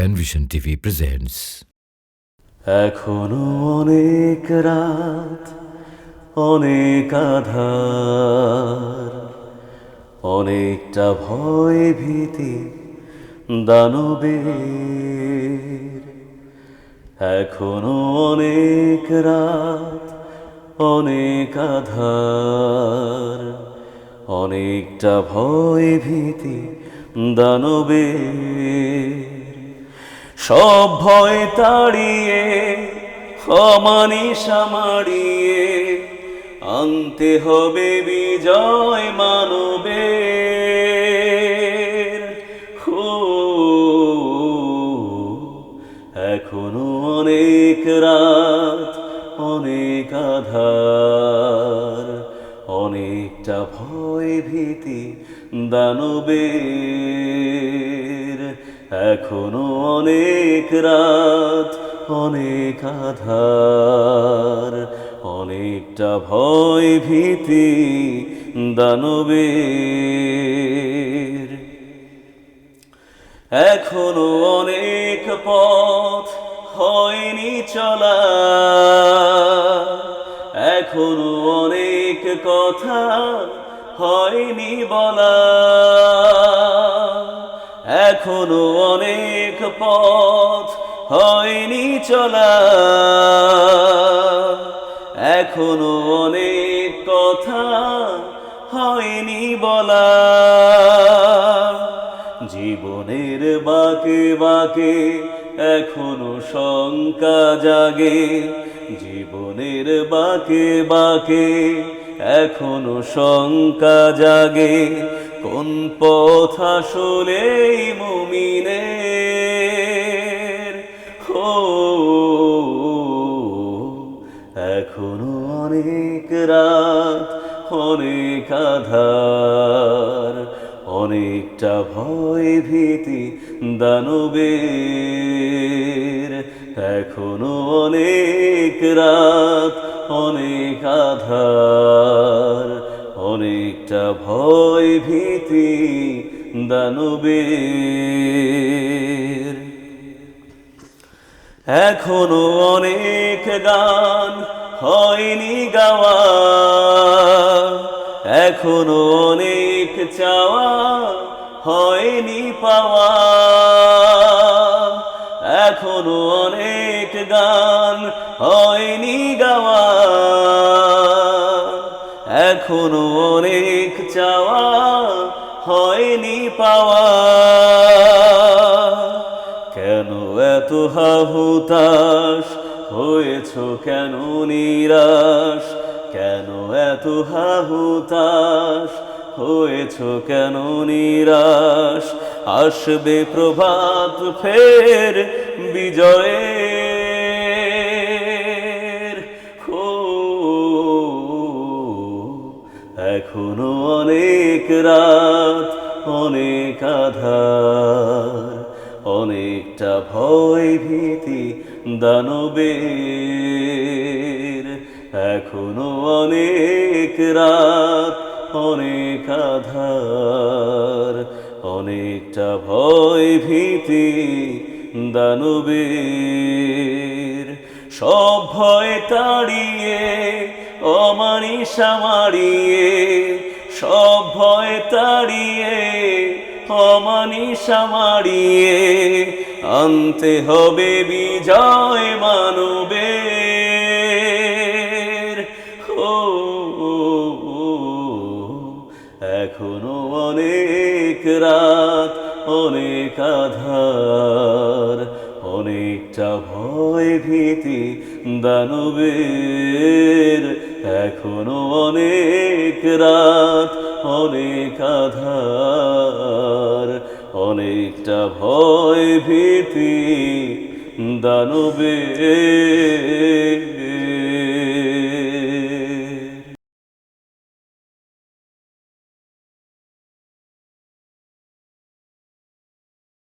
Panvision TV presents এখনও অনেক রাত, অনেক আধার, অনেকটা ভয় ভীতি দানবের। এখনও অনেক রাত, অনেক আধার, অনেকটা ভয় ভীতি দানবের। সব ভয় তাড়িয়ে সমানি সামারিয়ে আনতে হবে বিজয় মানবের। হো, এখনও অনেক রাত, অনেক আধার, অনেকটা ভয় ভীতি দানবের। এখনও অনেক রাত, অনেক আধার, অনেকটা ভয় ভীতি দানবের। এখনও অনেক পথ হয়নি চলা, এখনও অনেক কথা হয়নি বলা। এখনও অনেক পথ হয়নি চলা। এখনও অনেক কথা হয়নি বলা। জীবনের বাকে বাকে এখনও শঙ্কা জাগে। জীবনের বাকে বাকে এখনও শঙ্কা জাগে। কোন পথ আসলে মুমিনের? হো এখনও অনেক রাত, অনেক আধার, অনেকটা ভয় ভীতি দানবের। এখনও অনেক রাত, অনেক আধার, অনেকটা ভয় ভীতি দানবের। এখনও অনেক গান হয়নি গাওয়া। এখনও অনেক চাওয়া হয়নি পাওয়া। এখনও অনেক গান হয়নি এত হাহুতাস হয়েছ কেন নিরাশ? কেন এত হাহুতাস হয়েছ কেন নিরাশ? আসবে প্রভাত ফের বিজয়ের হো এখনও অনেক রাত, অনেক আধার অনেকটা ভয় ভীতি দানবের। এখনও অনেক রাত, অনেক আধার, অনেকটা ভয় ভীতি দানবের। সব ভয় তাড়িয়ে, অমানিসা মারিয়ে, সব ভয় তাড়িয়ে, অমানিসা মারিয়ে আনতে হবে বিজয় মানবের। হো এখনও অনেক রাত, অনেক আধার, অনেকটা ভয় ভীতি দানবের। এখনও অনেক রাত, অনেক আধার অনেকটা ভয় ভীতি দানবের